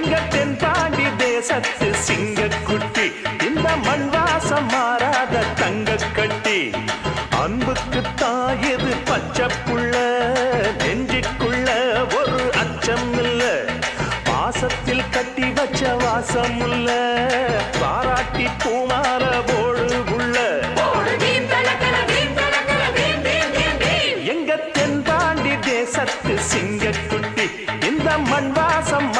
எங்க தென்பாண்டி தேசத்து சிங்கக்குட்டி. இந்த மண் வாசம் மாறாத தங்க கட்டி அன்புக்கு தாயது பச்சை புள்ள நெஞ்சுக்குள்ள ஒரு அச்சம் இல்ல பாசத்தில் கட்டி வச்ச வாசம் இல்ல பாராட்டி பூமாற போடு உள்ள. எங்க தென்பாண்டி தேசத்து சிங்கக்குட்டி. இந்த மண் வாசம்